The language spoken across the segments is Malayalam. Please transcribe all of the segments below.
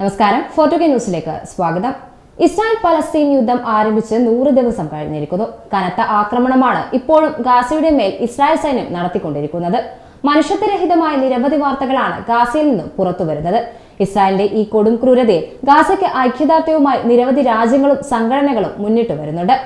നമസ്കാരം. ഫോട്ടോ കെ ന്യൂസിലേക്ക് സ്വാഗതം. ഇസ്രായേൽ പലസ്തീൻ യുദ്ധം ആരംഭിച്ച് നൂറ് ദിവസം കഴിഞ്ഞിരിക്കുന്നു. കനത്ത ആക്രമണമാണ് ഇപ്പോഴും ഗാസയുടെ മേൽ ഇസ്രായേൽ സൈന്യം നടത്തിക്കൊണ്ടിരിക്കുന്നത്. മനുഷ്യത്വരഹിതമായ നിരവധി വാർത്തകളാണ് ഗാസയിൽ നിന്നും പുറത്തുവരുന്നത്. ഇസ്രായേലിന്റെ ഈ കൊടും ക്രൂരതയിൽ ഗാസയ്ക്ക് ഐക്യദാർഢ്യവുമായി നിരവധി രാജ്യങ്ങളും സംഘടനകളും മുന്നിട്ട് വരുന്നുണ്ട്.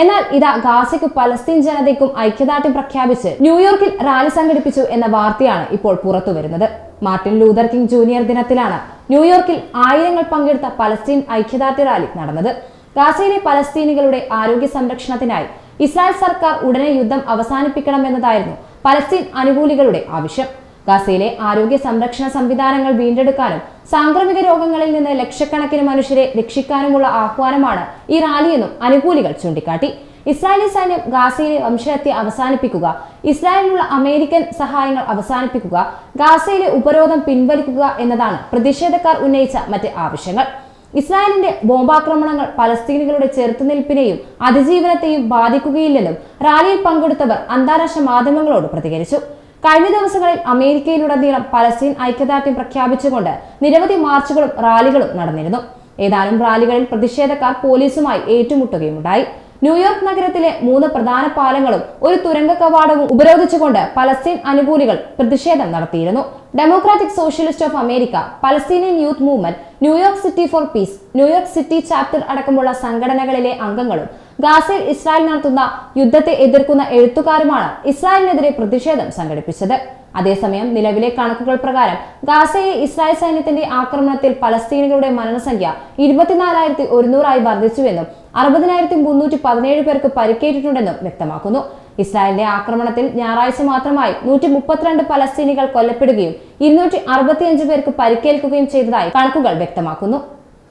എന്നാൽ ഇതാ ഗാസയ്ക്ക് പലസ്തീൻ ജനതയ്ക്കും ഐക്യദാർഢ്യം പ്രഖ്യാപിച്ച് ന്യൂയോർക്കിൽ റാലി സംഘടിപ്പിച്ചു എന്ന വാർത്തയാണ് ഇപ്പോൾ പുറത്തുവരുന്നത് മാർട്ടിൻ ലൂതർ കിങ് ജൂനിയർ ദിനത്തിലാണ് ന്യൂയോർക്കിൽ ആയിരങ്ങൾ പങ്കെടുത്ത പലസ്തീൻ ഐക്യദാർഢ്യ റാലി നടന്നത്. ഗാസയിലെ പലസ്തീനികളുടെ ആരോഗ്യ സംരക്ഷണത്തിനായി ഇസ്രായേൽ സർക്കാർ ഉടനെ യുദ്ധം അവസാനിപ്പിക്കണമെന്നതായിരുന്നു പലസ്തീൻ അനുകൂലികളുടെ ആവശ്യം. ഗാസയിലെ ആരോഗ്യ സംരക്ഷണ സംവിധാനങ്ങൾ വീണ്ടെടുക്കാനും സാംക്രമിക രോഗങ്ങളിൽ നിന്ന് ലക്ഷക്കണക്കിന് മനുഷ്യരെ രക്ഷിക്കാനുമുള്ള ആഹ്വാനമാണ് ഈ റാലിയെന്നും അനുകൂലികൾ ചൂണ്ടിക്കാട്ടി. ഇസ്രായേലി സൈന്യം ഗാസയിലെ വംശഹത്യ അവസാനിപ്പിക്കുക ഇസ്രായേലിനുള്ള അമേരിക്കൻ സഹായങ്ങൾ അവസാനിപ്പിക്കുക ഗാസയിലെ ഉപരോധം പിൻവലിക്കുക എന്നതാണ് പ്രതിഷേധക്കാർ ഉന്നയിച്ച മറ്റ് ആവശ്യങ്ങൾ. ഇസ്രായേലിന്റെ ബോംബാക്രമണങ്ങൾ പലസ്തീനികളുടെ ചെറുത്തുനിൽപ്പിനെയും അതിജീവനത്തെയും ബാധിക്കുകയില്ലെന്നും റാലിയിൽ പങ്കെടുത്തവർ അന്താരാഷ്ട്ര മാധ്യമങ്ങളോട് പ്രതികരിച്ചു. കഴിഞ്ഞ ദിവസങ്ങളിൽ അമേരിക്കയിലുടനീളം പലസ്തീൻ ഐക്യദാർഢ്യം പ്രഖ്യാപിച്ചുകൊണ്ട് നിരവധി മാർച്ചുകളും റാലികളും നടന്നിരുന്നു. ഏതാനും റാലികളിൽ പ്രതിഷേധക്കാർ പോലീസുമായി ഏറ്റുമുട്ടുകയുമുണ്ടായി. ന്യൂയോർക്ക് നഗരത്തിലെ മൂന്ന് പ്രധാന പാലങ്ങളും ഒരു തുരങ്ക കവാടവും ഉപരോധിച്ചുകൊണ്ട് പലസ്തീൻ അനുകൂലികൾ പ്രതിഷേധം നടത്തിയിരുന്നു. Democratic socialist of America Palestinian youth movement New York city for peace New York city chapter അടക്കമുള്ള സംഘടനകളിലെ അംഗങ്ങളും ഗാസയിൽ ഇസ്രായേൽ നടത്തുന്ന യുദ്ധത്തെ എതിർക്കുന്ന എഴുത്തുകാരുമാണ് ഇസ്രായേലിനെതിരെ പ്രതിഷേധം സംഘടിപ്പിച്ചത്. അതേസമയം നിലവിലെ കണക്കുകൾ പ്രകാരം ഗാസയെ ഇസ്രായേൽ സൈന്യത്തിന്റെ ആക്രമണത്തിൽ പലസ്തീനികളുടെ മരണസംഖ്യ ഇരുപത്തിനാലായിരത്തി ഒരുന്നൂറായി വർദ്ധിച്ചുവെന്നും അറുപതിനായിരത്തി മുന്നൂറ്റി പതിനേഴ് പേർക്ക് പരിക്കേറ്റിട്ടുണ്ടെന്നും വ്യക്തമാക്കുന്നു. ഇസ്രായേലിന്റെ ആക്രമണത്തിൽ ഞായറാഴ്ച മാത്രമായി നൂറ്റി മുപ്പത്തിരണ്ട് പലസ്തീനികൾ കൊല്ലപ്പെടുകയും ഇരുന്നൂറ്റി അറുപത്തിയഞ്ച് പേർക്ക് പരിക്കേൽക്കുകയും ചെയ്തതായി കണക്കുകൾ വ്യക്തമാക്കുന്നു.